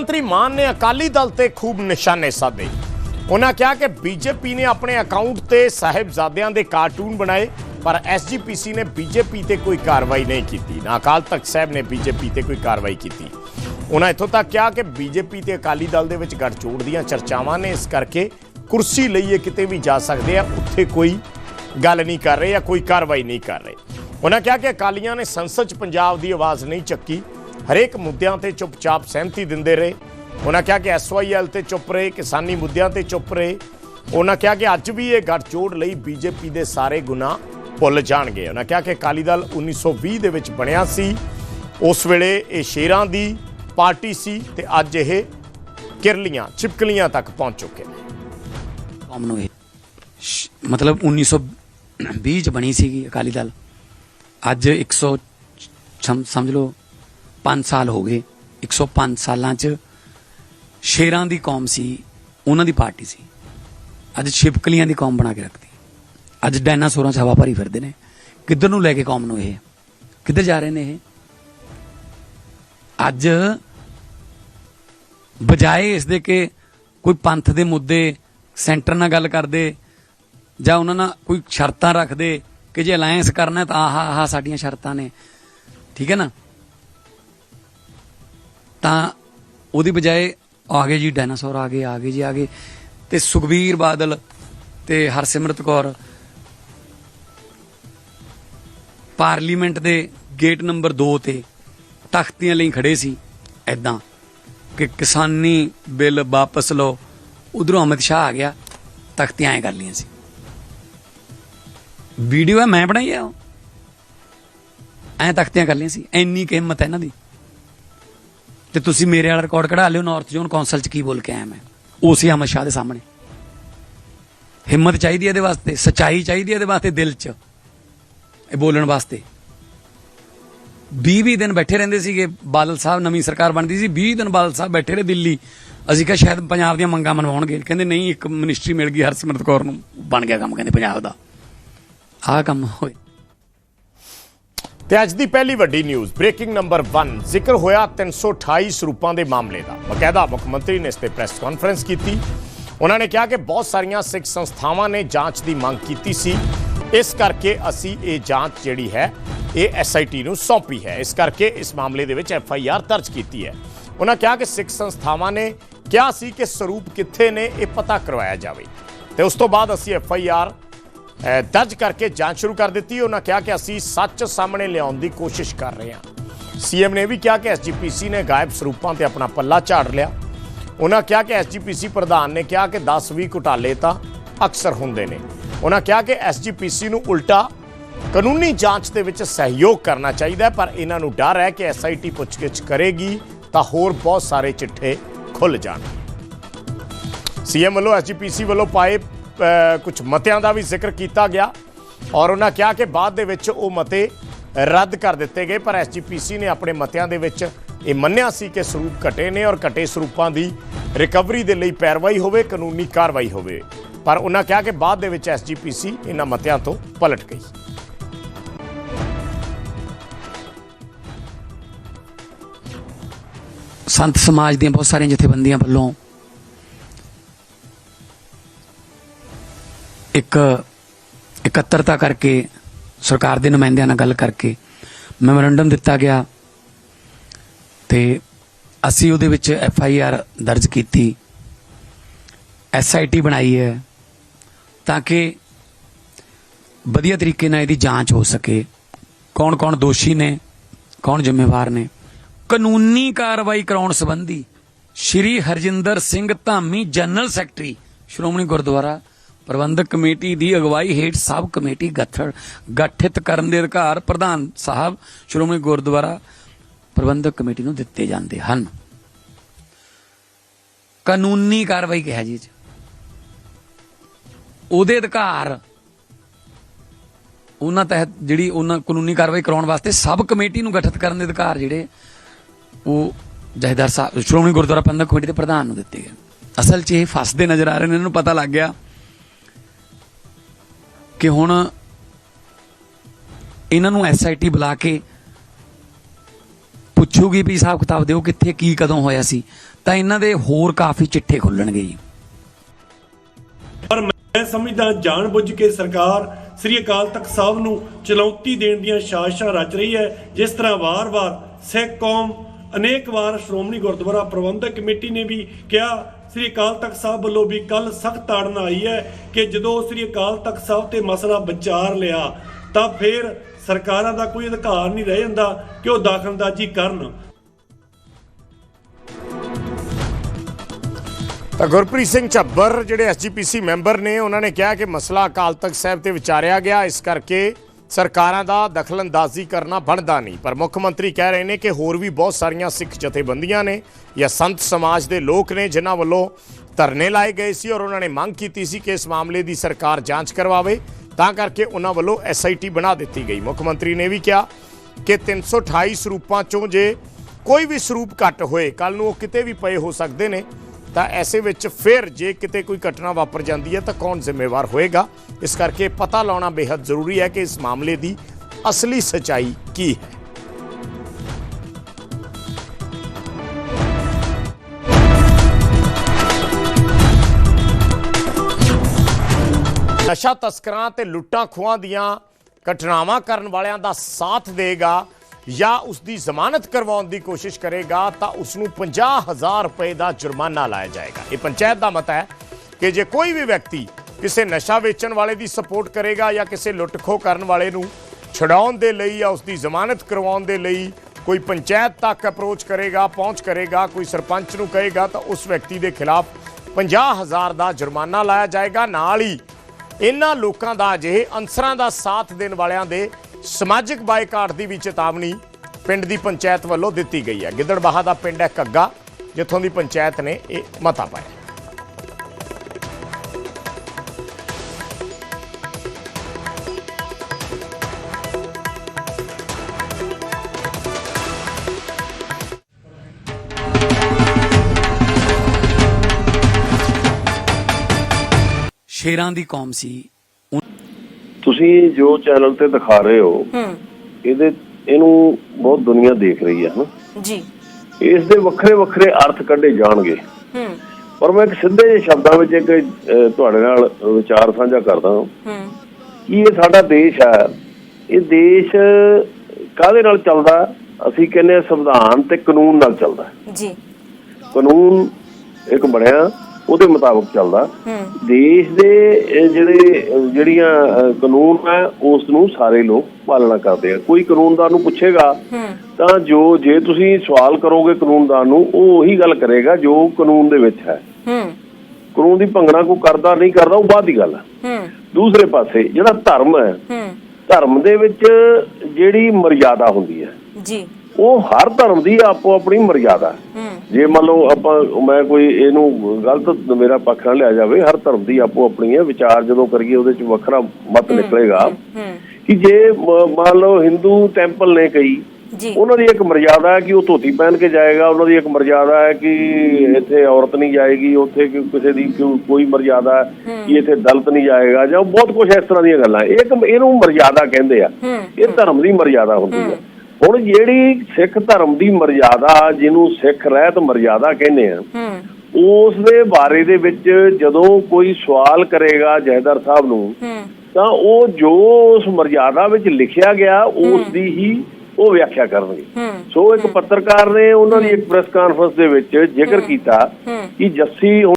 ਮੰਤਰੀ ਮਾਨ ਨੇ ਅਕਾਲੀ ਦਲ ਤੇ ਖੂਬ ਨਿਸ਼ਾਨੇ ਸਾਧੇ। ਉਹਨਾਂ ਕਿਹਾ ਕਿ ਬੀਜੇਪੀ ਨੇ ਆਪਣੇ ਅਕਾਊਂਟ ਤੇ ਸਾਹਿਬਜ਼ਾਦਿਆਂ ਦੇ ਕਾਰਟੂਨ ਬਣਾਏ, ਪਰ ਐਸਜੀਪੀਸੀ ਨੇ ਬੀਜੇਪੀ ਤੇ ਕੋਈ ਕਾਰਵਾਈ ਨਹੀਂ ਕੀਤੀ। ਨਾ ਅਕਾਲ ਤਖਤ ਸਾਹਿਬ ਨੇ ਬੀਜੇਪੀ ਤੇ ਕੋਈ ਕਾਰਵਾਈ ਕੀਤੀ। ਉਹਨਾਂ ਇੱਥੋਂ ਤੱਕ ਕਿਹਾ ਕਿ ਬੀਜੇਪੀ ਤੇ ਅਕਾਲੀ ਦਲ ਦੇ ਵਿੱਚ ਗੱਠਜੋੜ ਦੀਆਂ ਚਰਚਾਵਾਂ ਨੇ, ਇਸ ਕਰਕੇ ਕੁਰਸੀ ਲਈਏ ਕਿਤੇ ਵੀ ਜਾ ਸਕਦੇ ਆ, ਉੱਥੇ ਕੋਈ ਗੱਲ ਨਹੀਂ ਕਰ ਰਹੇ ਜਾਂ ਕੋਈ ਕਾਰਵਾਈ ਨਹੀਂ ਕਰ ਰਹੇ। ਉਹਨਾਂ ਕਿਹਾ ਕਿ ਅਕਾਲੀਆਂ ਨੇ ਸੰਸਦ 'ਚ ਪੰਜਾਬ ਦੀ ਆਵਾਜ਼ ਨਹੀਂ ਚੱਕੀ। ਹਰੇਕ ਮੁੱਦਿਆਂ ਤੇ ਚੁੱਪਚਾਪ ਸਹਿਮਤੀ ਦਿੰਦੇ ਰਹੇ। ਉਹਨਾਂ ਕਿਹਾ ਕਿ ਐਸਵਾਈਐਲ ਤੇ ਚੁੱਪ ਰਹੇ, ਕਿਸਾਨੀ ਮੁੱਦਿਆਂ ਤੇ ਚੁੱਪ ਰਹੇ। ਉਹਨਾਂ ਕਿਹਾ ਕਿ ਅੱਜ ਵੀ ਇਹ ਗੱਠਜੋੜ ਲਈ ਬੀਜੇਪੀ ਦੇ ਸਾਰੇ ਗੁਨਾਹ ਭੁੱਲ ਜਾਣਗੇ। ਉਹਨਾਂ ਕਿਹਾ ਕਿ ਅਕਾਲੀ ਦਲ 1920 ਦੇ ਵਿੱਚ ਬਣਿਆ ਸੀ। ਉਸ ਵੇਲੇ ਇਹ ਸ਼ੇਰਾਂ ਦੀ ਪਾਰਟੀ ਸੀ ਤੇ ਅੱਜ ਇਹ ਕਿਰਲੀਆਂ, ਚਿਪਕਲੀਆਂ ਤੱਕ ਪਹੁੰਚ ਚੁੱਕੇ ਨੇ। ਕੌਮ ਨੂੰ ਇਹ ਸ਼- ਮਤਲਬ 1920 ਚ ਬਣੀ ਸੀਗੀ ਅਕਾਲੀ ਦਲ। ਅੱਜ 100 ਸਮ- ਸਮਝ ਲਓ 5 ਸਾਲ ਹੋ ਗਏ। 105 ਸਾਲਾਂ ਚ ਸ਼ੇਰਾਂ ਦੀ ਕੌਮ ਸੀ, ਉਹਨਾਂ ਦੀ ਪਾਰਟੀ ਸੀ। ਅੱਜ ਛਿਪਕਲੀਆਂ ਦੀ ਕੌਮ ਬਣਾ ਕੇ ਰੱਖਦੀ ਅੱਜ ਡਾਇਨਾਸੌਰਾਂ 'ਚ ਹਵਾ ਭਰੀ ਫਿਰਦੇ ਨੇ। ਕਿੱਧਰ ਨੂੰ ਲੈ ਕੇ ਕੌਮ ਨੂੰ ਇਹ? ਕਿੱਧਰ ਜਾ ਰਹੇ ਨੇ ਇਹ? ਅੱਜ ਬਜਾਏ ਇਸ ਦੇ ਕਿ ਕੋਈ ਪੰਥ ਦੇ ਮੁੱਦੇ ਸੈਂਟਰ ਨਾਲ ਗੱਲ ਕਰਦੇ, ਜਾਂ ਉਹਨਾਂ ਨਾਲ ਕੋਈ ਸ਼ਰਤਾਂ ਰੱਖਦੇ ਕਿ ਜੇ ਅਲਾਈਅੰਸ ਕਰਨਾ ਤਾਂ ਆਹ ਆਹ ਸਾਡੀਆਂ ਸ਼ਰਤਾਂ ਨੇ। ਠੀਕ ਹੈ ਨਾ? ਤਾਂ ਉਹਦੀ ਬਜਾਏ ਆ ਗਏ ਜੀ, ਡਾਇਨਾਸੌਰ ਆ ਗਏ ਆ ਗਏ ਜੀ, ਆ ਗਏ। ਤੇ ਸੁਖਬੀਰ ਬਾਦਲ ਤੇ ਹਰਸਿਮਰਤ ਕੌਰ ਪਾਰਲੀਮੈਂਟ ਦੇ ਗੇਟ ਨੰਬਰ 2 ਤੇ ਤਖਤੀਆਂ ਲਈ ਖੜੇ ਸੀ ਐਦਾਂ ਕਿ ਕਿਸਾਨੀ ਬਿੱਲ ਵਾਪਸ ਲਓ। ਉਧਰੋਂ ਅਮਿਤ ਸ਼ਾਹ ਆ ਗਿਆ, ਤਖਤੀਆਂ ਐ ਕਰ ਲੀਆਂ ਸੀ। ਵੀਡੀਓ ਹੈ ਮੈਂ ਬਣਾਈ ਆ ਉਹ। ਐ ਤਖਤੀਆਂ ਕਰ ਲੀਆਂ ਸੀ ਇੰਨੀ ਕੁ ਹਿੰਮਤ ਹੈ ਇਹਨਾਂ ਦੀ। ਤੇ ਤੁਸੀਂ ਮੇਰੇ ਵਾਲਾ ਰਿਕਾਰਡ ਕਢਾ ਲਿਓ ਨਾਰਥ ਜ਼ੋਨ ਕੌਂਸਲ ਚ ਕੀ ਬੋਲ ਕੇ ਆਇਆ ਮੈਂ? ਉਸੇ ਅਮਿਤ ਸ਼ਾਹ ਦੇ ਸਾਹਮਣੇ। ਹਿੰਮਤ ਚਾਹੀਦੀ ਹੈ ਇਹਦੇ ਵਾਸਤੇ, ਸਚਾਈ ਚਾਹੀਦੀ ਹੈ ਇਹਦੇ ਵਾਸਤੇ ਦਿਲ 'ਚ, ਇਹ ਬੋਲਣ ਵਾਸਤੇ। 20-20 ਦਿਨ ਬੈਠੇ ਰਹਿੰਦੇ ਸੀਗੇ, ਬਾਦਲ ਸਾਹਿਬ ਨਵੀਂ ਸਰਕਾਰ ਬਣਦੀ ਸੀ 20 ਦਿਨ ਬਾਦਲ ਸਾਹਿਬ ਬੈਠੇ ਰਹੇ ਦਿੱਲੀ। ਅਸੀਂ ਕਿਹਾ ਸ਼ਾਇਦ ਪੰਜਾਬ ਦੀਆਂ ਮੰਗਾਂ ਮਨਵਾਉਣਗੇ। ਕਹਿੰਦੇ ਨਹੀਂ, ਇੱਕ ਮਿਨਿਸਟਰੀ ਮਿਲ ਗਈ ਹਰਸਿਮਰਤ ਕੌਰ ਨੂੰ, ਬਣ ਗਿਆ ਕੰਮ, ਕਹਿੰਦੇ ਪੰਜਾਬ ਦਾ। ਆਹ ਕੰਮ ਹੋਏ। ਤੇ ਅੱਜ ਦੀ ਪਹਿਲੀ ਵੱਡੀ ਨਿਊਜ਼ ਬ੍ਰੇਕਿੰਗ ਨੰਬਰ 1 ਜ਼ਿਕਰ ਹੋਇਆ 328 ਸਰੂਪਾਂ ਦੇ ਮਾਮਲੇ ਦਾ। ਬਕਾਇਦਾ ਮੁੱਖ ਮੰਤਰੀ ਨੇ ਇਸ ਤੇ ਪ੍ਰੈਸ ਕਾਨਫਰੰਸ ਕੀਤੀ। ਉਹਨਾਂ ਨੇ ਕਿਹਾ ਕਿ ਬਹੁਤ ਸਾਰੀਆਂ ਸਿੱਖ ਸੰਸਥਾਵਾਂ ਨੇ ਜਾਂਚ ਦੀ ਮੰਗ ਕੀਤੀ ਸੀ। ਇਸ ਕਰਕੇ ਅਸੀਂ ਇਹ ਜਾਂਚ ਜਿਹੜੀ ਹੈ ਇਹ ਐਸਆਈਟੀ ਨੂੰ ਸੌਂਪੀ ਹੈ। ਇਸ ਕਰਕੇ ਇਸ ਮਾਮਲੇ ਦੇ ਵਿੱਚ ਐਫਆਈਆਰ ਦਰਜ ਕੀਤੀ ਹੈ। ਉਹਨਾਂ ਕਿਹਾ ਕਿ ਸਿੱਖ ਸੰਸਥਾਵਾਂ ਨੇ ਕਿਹਾ ਸੀ ਕਿ ਸਰੂਪ ਕਿੱਥੇ ਨੇ ਇਹ ਪਤਾ ਕਰਵਾਇਆ ਜਾਵੇ। ਤੇ ਉਸ ਤੋਂ ਬਾਅਦ ਅਸੀਂ ਐਫਆਈਆਰ ਅ, ਦਰਜ ਕਰਕੇ ਜਾਂਚ ਸ਼ੁਰੂ ਕਰ ਦਿੱਤੀ। ਉਹਨਾਂ ਕਿਹਾ ਕਿ ਅਸੀਂ ਸੱਚ ਸਾਹਮਣੇ ਲਿਆਉਣ ਦੀ ਕੋਸ਼ਿਸ਼ ਕਰ ਰਹੇ ਹਾਂ। ਸੀਐਮ ਨੇ ਵੀ ਕਿਹਾ ਕਿ ਐਸਜੀਪੀਸੀ ਨੇ ਗਾਇਬ ਸਰੂਪਾਂ ਤੇ ਆਪਣਾ ਪੱਲਾ ਝਾੜ ਲਿਆ। ਉਹਨਾਂ ਕਿਹਾ ਕਿ ਐਸਜੀਪੀਸੀ ਪ੍ਰਧਾਨ ਨੇ ਕਿਹਾ ਕਿ 10-20 ਘੁਟਾਲੇ ਤਾਂ ਅਕਸਰ ਹੁੰਦੇ ਨੇ। ਉਹਨਾਂ ਕਿਹਾ ਕਿ ਐਸਜੀਪੀਸੀ ਨੂੰ ਉਲਟਾ ਕਾਨੂੰਨੀ ਜਾਂਚ ਦੇ ਵਿੱਚ ਸਹਿਯੋਗ ਕਰਨਾ ਚਾਹੀਦਾ ਹੈ, ਪਰ ਇਹਨਾਂ ਨੂੰ ਡਰ ਹੈ ਕਿ ਐਸਆਈਟੀ ਪੁੱਛਗਿੱਛ ਕਰੇਗੀ ਤਾਂ ਹੋਰ ਬਹੁਤ ਸਾਰੇ ਚਿੱਠੇ ਖੁੱਲ ਜਾਣਗੇ। ਸੀਐਮ ਵੱਲੋਂ ਐਸਜੀਪੀਸੀ ਵੱਲੋਂ ਪਾਏ ਕੁਝ ਮਤਿਆਂ ਦਾ ਵੀ ਜ਼ਿਕਰ ਕੀਤਾ ਗਿਆ ਔਰ ਉਹਨਾਂ ਕਿਹਾ ਕਿ ਬਾਅਦ ਦੇ ਵਿੱਚ ਉਹ ਮਤੇ ਰੱਦ ਕਰ ਦਿੱਤੇ ਗਏ, ਪਰ ਐਸਜੀਪੀਸੀ ਨੇ ਆਪਣੇ ਮਤਿਆਂ ਦੇ ਵਿੱਚ ਇਹ ਮੰਨਿਆ ਸੀ ਕਿ ਸਰੂਪ ਘਟੇ ਨੇ ਔਰ ਘਟੇ ਸਰੂਪਾਂ ਦੀ ਰਿਕਵਰੀ ਦੇ ਲਈ ਪੈਰਵਾਈ ਹੋਵੇ, ਕਾਨੂੰਨੀ ਕਾਰਵਾਈ ਹੋਵੇ। ਪਰ ਉਹਨਾਂ ਕਿਹਾ ਕਿ ਬਾਅਦ ਦੇ ਵਿੱਚ ਐਸਜੀਪੀਸੀ ਇਹਨਾਂ ਮਤਿਆਂ ਤੋਂ ਪਲਟ ਗਈ। ਸੰਤ ਸਮਾਜ ਦੀਆਂ ਬਹੁਤ ਸਾਰੀਆਂ ਜਥੇਬੰਦੀਆਂ ਵੱਲੋਂ ਇੱਕ ਇਕੱਤਰਤਾ ਕਰਕੇ, ਸਰਕਾਰ ਦੇ ਨੁਮਾਇੰਦਿਆਂ ਨਾਲ ਗੱਲ ਕਰਕੇ ਮੈਮੋਰੰਡਮ ਦਿੱਤਾ ਗਿਆ ਤੇ ਅਸੀਂ ਉਹਦੇ ਵਿੱਚ ਐਫ ਆਈ ਆਰ ਦਰਜ ਕੀਤੀ ਐਸ ਆਈ ਟੀ ਬਣਾਈ ਹੈ ਤਾਂ ਕਿ ਵਧੀਆ ਤਰੀਕੇ ਨਾਲ ਇਹਦੀ ਜਾਂਚ ਹੋ ਸਕੇ। ਕੌਣ ਕੌਣ ਦੋਸ਼ੀ ਨੇ, ਕੌਣ ਜ਼ਿੰਮੇਵਾਰ ਨੇ? ਕਾਨੂੰਨੀ ਕਾਰਵਾਈ ਕਰਾਉਣ ਸੰਬੰਧੀ Shri Harjinder Singh Dhami general secretary, Shiromani Gurdwara Prabandhak committee ਦੀ ਅਗਵਾਈ ਹੇਠ ਸਬ ਕਮੇਟੀ ਗਠੜ ਗਠਿਤ ਕਰਨ ਦੇ ਅਧਿਕਾਰ ਪ੍ਰਧਾਨ ਸਾਹਿਬ ਸ਼੍ਰੋਮਣੀ ਗੁਰਦੁਆਰਾ ਪ੍ਰਬੰਧਕ ਕਮੇਟੀ ਨੂੰ ਦਿੱਤੇ ਜਾਂਦੇ ਹਨ। ਕਾਨੂੰਨੀ ਕਾਰਵਾਈ ਕਿਹਾ ਜੀ ਉਹਦੇ ਅਧਿਕਾਰ, ਉਹਨਾਂ ਤਹਿਤ ਜਿਹੜੀ ਉਹਨਾਂ ਕਾਨੂੰਨੀ ਕਾਰਵਾਈ ਕਰਾਉਣ ਵਾਸਤੇ ਸਬ ਕਮੇਟੀ ਨੂੰ ਗਠਿਤ ਕਰਨ ਦੇ ਅਧਿਕਾਰ ਜਿਹੜੇ ਉਹ ਜਹੇਦਾਰ ਸਾਹਿਬ ਸ਼੍ਰੋਮਣੀ ਗੁਰਦੁਆਰਾ ਪ੍ਰਬੰਧਕ ਕਮੇਟੀ ਦੇ ਪ੍ਰਧਾਨ ਨੂੰ ਦਿੱਤੇ ਗਏ। ਅਸਲ 'ਚ ਇਹ ਫਸਦੇ ਨਜ਼ਰ ਆ ਰਹੇ ਨੇ, ਇਹਨਾਂ ਨੂੰ ਪਤਾ ਲੱਗ ਗਿਆ ਕਿ ਹੁਣ ਇਹਨਾਂ ਨੂੰ ਐਸਆਈਟੀ ਬੁਲਾ ਕੇ ਪੁੱਛੂਗੀ ਵੀ ਹਿਸਾਬ ਕਿਤਾਬ ਦਿਓ ਕਿੱਥੇ ਕੀ ਕਦੋਂ ਹੋਇਆ ਸੀ, ਤਾਂ ਇਹਨਾਂ ਦੇ ਹੋਰ ਕਾਫੀ ਚਿੱਠੇ ਖੁੱਲਣਗੇ ਜੀ। ਪਰ ਮੈਂ ਸਮਝਦਾ, ਜਾਣਬੁੱਝ ਕੇ ਸਰਕਾਰ ਸ੍ਰੀ ਅਕਾਲ ਤਖਤ ਸਾਹਿਬ ਨੂੰ ਚੁਣੌਤੀ ਦੇਣ ਦੀਆਂ ਸਾਜ਼ਿਸ਼ਾਂ ਰਚ ਰਹੀ ਹੈ, ਜਿਸ ਤਰ੍ਹਾਂ ਵਾਰ-ਵਾਰ ਸਿੱਖ ਕੌਮ, ਅਨੇਕ ਵਾਰ ਸ਼੍ਰੋਮਣੀ ਗੁਰਦੁਆਰਾ ਪ੍ਰਬੰਧਕ ਕਮੇਟੀ ਨੇ ਵੀ ਕਿਹਾ ਸ੍ਰੀ ਅਕਾਲ ਤਖਤ ਸਾਹਿਬ ਵੱਲੋਂ ਵੀ ਕੱਲ ਸਖਤ ਤਾੜਨ ਆਈ ਹੈ ਕਿ ਜਦੋਂ ਸ੍ਰੀ ਅਕਾਲ ਤਖਤ ਸਾਹਿਬ ਤੇ ਮਸਲਾ ਵਿਚਾਰ ਲਿਆ, ਤਾਂ ਫਿਰ ਸਰਕਾਰਾਂ ਦਾ ਕੋਈ ਅਧਿਕਾਰ ਨਹੀਂ ਰਹਿ ਜਾਂਦਾ ਕਿ ਉਹ ਦਾਖਲਦਾਜ਼ੀ ਕਰਨ। ਤਾਂ ਗੁਰਪ੍ਰੀਤ ਸਿੰਘ ਝੱਬਰ, ਜਿਹੜੇ ਐਸਜੀਪੀਸੀ ਮੈਂਬਰ ਨੇ, ਉਹਨਾਂ ਨੇ ਕਿਹਾ ਕਿ ਮਸਲਾ ਅਕਾਲ ਤਖਤ ਸਾਹਿਬ ਤੇ ਵਿਚਾਰਿਆ ਗਿਆ। ਇਸ ਕਰਕੇ ਸਰਕਾਰਾਂ ਦਾ ਦਖਲਅੰਦਾਜ਼ੀ ਕਰਨਾ ਬਣਦਾ ਨਹੀਂ, ਪਰ ਮੁੱਖ ਮੰਤਰੀ ਕਹਿ ਰਹੇ ਨੇ ਕਿ ਹੋਰ ਵੀ ਬਹੁਤ ਸਾਰੀਆਂ ਸਿੱਖ ਜਥੇਬੰਦੀਆਂ ਨੇ ਜਾਂ ਸੰਤ ਸਮਾਜ ਦੇ ਲੋਕ ਨੇ ਜਿਨ੍ਹਾਂ ਵੱਲੋਂ ਧਰਨੇ ਲਾਏ ਗਏ ਸੀ ਔਰ ਉਹਨਾਂ ਨੇ ਮੰਗ ਕੀਤੀ ਸੀ ਕਿ ਇਸ ਮਾਮਲੇ ਦੀ ਸਰਕਾਰ ਜਾਂਚ ਕਰਵਾਵੇ, ਤਾਂ ਕਰਕੇ ਉਹਨਾਂ ਵੱਲੋਂ ਐਸਆਈਟੀ ਬਣਾ ਦਿੱਤੀ ਗਈ। ਮੁੱਖ ਮੰਤਰੀ ਨੇ ਵੀ ਕਿਹਾ ਕਿ 328 ਸਰੂਪਾਂ ਚੋਂ ਜੇ ਕੋਈ ਵੀ ਸਰੂਪ ਘੱਟ ਹੋਏ ਕੱਲ ਨੂੰ ਉਹ ਕਿਤੇ ਵੀ ਪਏ ਹੋ ਸਕਦੇ ਨੇ। ਤਾਂ ਐਸੇ ਵਿੱਚ ਫਿਰ ਜੇ ਕਿਤੇ ਕੋਈ ਘਟਨਾ ਵਾਪਰ ਜਾਂਦੀ ਹੈ ਤਾਂ ਕੌਣ ਜ਼ਿੰਮੇਵਾਰ ਹੋਏਗਾ? ਇਸ ਕਰਕੇ ਪਤਾ ਲਾਉਣਾ ਬੇहद ਜ਼ਰੂਰੀ ਹੈ ਕਿ ਇਸ ਮਾਮਲੇ ਦੀ ਅਸਲੀ ਸਚਾਈ ਕੀ ਹੈ। ਨਸ਼ਾ ਤਸਕਰਾਂ ਤੇ ਲੁੱਟਾਂ ਖੋਹਾਂ ਦੀਆਂ ਘਟਨਾਵਾਂ ਕਰਨ ਵਾਲਿਆਂ ਦਾ ਸਾਥ ਦੇਗਾ ਜਾਂ ਉਸ ਦੀ ਜ਼ਮਾਨਤ ਕਰਵਾਉਣ ਦੀ ਕੋਸ਼ਿਸ਼ ਕਰੇਗਾ ਤਾਂ ਉਸ ਨੂੰ 50000 ਰੁਪਏ ਦਾ ਜੁਰਮਾਨਾ ਲਾਇਆ ਜਾਏਗਾ। ਇਹ ਪੰਚਾਇਤ ਦਾ ਮਤ ਹੈ ਕਿ ਜੇ ਕੋਈ ਵੀ ਵਿਅਕਤੀ ਕਿਸੇ ਨਸ਼ਾ ਵੇਚਣ ਵਾਲੇ ਦੀ ਸਪੋਰਟ ਕਰੇਗਾ ਜਾਂ ਕਿਸੇ ਲੁੱਟ ਖੋਹ ਕਰਨ ਵਾਲੇ ਨੂੰ ਛਡਾਉਣ ਦੇ ਲਈ ਜਾਂ ਉਸ ਦੀ ਜ਼ਮਾਨਤ ਕਰਵਾਉਣ ਦੇ ਲਈ ਕੋਈ ਪੰਚਾਇਤ ਤੱਕ ਅਪਰੋਚ ਕਰੇਗਾ, ਪਹੁੰਚ ਕਰੇਗਾ, ਕੋਈ ਸਰਪੰਚ ਨੂੰ ਕਹੇਗਾ, ਤਾਂ ਉਸ ਵਿਅਕਤੀ ਦੇ ਖਿਲਾਫ 50000 ਦਾ ਜੁਰਮਾਨਾ ਲਾਇਆ ਜਾਏਗਾ। ਨਾਲ ਹੀ ਇਹਨਾਂ ਲੋਕਾਂ ਦਾ ਅਜਿਹੇ ਅਨਸਰਾਂ ਦਾ ਸਾਥ ਦੇਣ ਵਾਲਿਆਂ ਦੇ ਸਮਾਜਿਕ ਬਾਈਕਾਟ ਦੀ ਵੀ ਚੇਤਾਵਨੀ ਪਿੰਡ ਦੀ ਪੰਚਾਇਤ ਵੱਲੋਂ ਦਿੱਤੀ ਗਈ ਹੈ। ਗਿੱਦੜਬਾਹਾ ਦਾ ਪਿੰਡ ਹੈ ਕੱਗਾ ਜਿੱਥੋਂ ਦੀ ਪੰਚਾਇਤ ਨੇ ਇਹ ਮਤਾ ਪਾਇਆ। ਸ਼ੇਰਾਂ ਦੀ ਕੌਮ ਸੀ। ਤੁਸੀਂ ਜੋ ਚੈਨਲ ਤੇ ਦਿਖਾ ਰਹੇ ਹੋ ਇਹਦੇ ਇਹਨੂੰ ਬਹੁਤ ਦੁਨੀਆ ਦੇਖ ਰਹੀ ਹੈ ਹਨਾ? ਜੀ। ਇਸ ਦੇ ਵੱਖਰੇ ਵੱਖਰੇ ਅਰਥ ਕੱਢੇ ਜਾਣਗੇ। ਹੂੰ। ਪਰ ਮੈਂ ਇੱਕ ਸਿੱਧੇ ਜਿਹੇ ਸ਼ਬਦਾਂ ਵਿੱਚ ਇੱਕ ਤੁਹਾਡੇ ਨਾਲ ਵਿਚਾਰ ਸਾਂਝਾ ਕਰਦਾ ਹਾਂ। ਹੂੰ। ਕਿ ਇਹ ਸਾਡਾ ਦੇਸ਼ ਹੈ? ਇਹ ਦੇਸ਼ ਕਾਹਦੇ ਨਾਲ ਚੱਲਦਾ? ਅਸੀਂ ਕਹਿੰਦੇ ਹਾਂ ਸੰਵਿਧਾਨ ਤੇ ਕਾਨੂੰਨ ਨਾਲ ਚੱਲਦਾ। ਜੀ। ਕਾਨੂੰਨ ਇੱਕ ਬਣਿਆ ਉਹਦੇ ਮੁਤਾਬਕ ਚੱਲਦਾ। ਦੇਸ਼ ਦੇ ਜਿਹੜੇ ਜਿਹੜੀਆਂ ਕਾਨੂੰਨ ਹੈ ਉਸ ਨੂੰ ਸਾਰੇ ਲੋਕ ਪਾਲਣਾ ਕਰਦੇ ਆ। ਕੋਈ ਕਾਨੂੰਨਦਾਰ ਨੂੰ ਪੁੱਛੇਗਾ ਤਾਂ ਜੋ ਜੇ ਤੁਸੀਂ ਸਵਾਲ ਕਰੋਗੇ ਕਾਨੂੰਨਦਾਰ ਨੂੰ ਉਹ ਉਹੀ ਗੱਲ ਕਰੇਗਾ ਜੋ ਕਾਨੂੰਨ ਦੇ ਵਿੱਚ ਹੈ। ਕਾਨੂੰਨ ਦੀ ਭੰਗਣਾ ਕੋਈ ਕਰਦਾ ਨਹੀਂ ਕਰਦਾ ਉਹ ਬਾਅਦ ਦੀ ਗੱਲ ਹੈ। ਦੂਸਰੇ ਪਾਸੇ ਜਿਹੜਾ ਧਰਮ ਹੈ ਹੂੰ। ਧਰਮ ਦੇ ਵਿੱਚ ਜਿਹੜੀ ਮਰਿਆਦਾ ਹੁੰਦੀ ਹੈ ਜੀ। ਉਹ ਹਰ ਧਰਮ ਦੀ ਆਪੋ ਆਪਣੀ ਮਰਿਆਦਾ ਹੈ। ਹੂੰ। ਜੇ ਮੰਨ ਲਓ ਆਪਾਂ ਮੈਂ ਕੋਈ ਇਹਨੂੰ ਗਲਤ ਮੇਰਾ ਪੱਖ ਨਾ ਲਿਆ ਜਾਵੇ ਹਰ ਧਰਮ ਦੀ ਆਪੋ ਆਪਣੀ ਹੈ ਵਿਚਾਰ ਜਦੋਂ ਕਰੀਏ ਉਹਦੇ ਚ ਵੱਖਰਾ ਮਤ ਨਿਕਲੇਗਾ। ਕਿ ਜੇ ਮੰਨ ਲਓ ਹਿੰਦੂ ਟੈਂਪਲ ਨੇ ਕਈ ਉਹਨਾਂ ਦੀ ਇੱਕ ਮਰਿਆਦਾ ਹੈ ਕਿ ਉਹ ਧੋਤੀ ਪਹਿਨ ਕੇ ਜਾਏਗਾ ਉਹਨਾਂ ਦੀ ਇੱਕ ਮਰਿਆਦਾ ਹੈ ਕਿ ਇੱਥੇ ਔਰਤ ਨਹੀਂ ਜਾਏਗੀ ਉੱਥੇ ਕਿਸੇ ਦੀ ਕੋਈ ਮਰਿਆਦਾ ਹੈ ਕਿ ਇੱਥੇ ਦਲਿਤ ਨਹੀਂ ਜਾਏਗਾ ਜਾਂ ਬਹੁਤ ਕੁਝ ਇਸ ਤਰ੍ਹਾਂ ਦੀਆਂ ਗੱਲਾਂ। ਇਹ ਇਹਨੂੰ ਮਰਿਆਦਾ ਕਹਿੰਦੇ ਆ। ਇਹ ਧਰਮ ਦੀ ਮਰਿਆਦਾ ਹੁੰਦੀ ਹੈ। ਹੁਣ ਜਿਹੜੀ ਸਿੱਖ ਧਰਮ ਦੀ ਮਰਿਆਦਾ ਜਿਹਨੂੰ ਸਿੱਖ ਰਹਿਤ ਮਰਿਆਦਾ ਕਹਿੰਦੇ ਆ ਉਸ ਦੇ ਬਾਰੇ ਦੇ ਵਿੱਚ ਜਦੋਂ ਕੋਈ ਸਵਾਲ ਕਰੇਗਾ ਜਹਦਰ ਸਾਹਿਬ ਨੂੰ ਤਾਂ ਉਹ ਜੋ ਉਸ ਮਰਿਆਦਾ ਵਿੱਚ ਲਿਖਿਆ ਗਿਆ ਉਸ ਦੀ ਹੀ ਉਹ ਵਿਆਖਿਆ ਕਰਨਗੇ। ਸੋ ਇੱਕ ਪੱਤਰਕਾਰ ਨੇ ਉਹਨਾਂ ਦੀ ਇੱਕ ਪ੍ਰੈਸ ਕਾਨਫਰੰਸ ਦੇ ਵਿੱਚ ਜ਼ਿਕਰ ਕੀਤਾ ਕਿ ਜੱਸੀ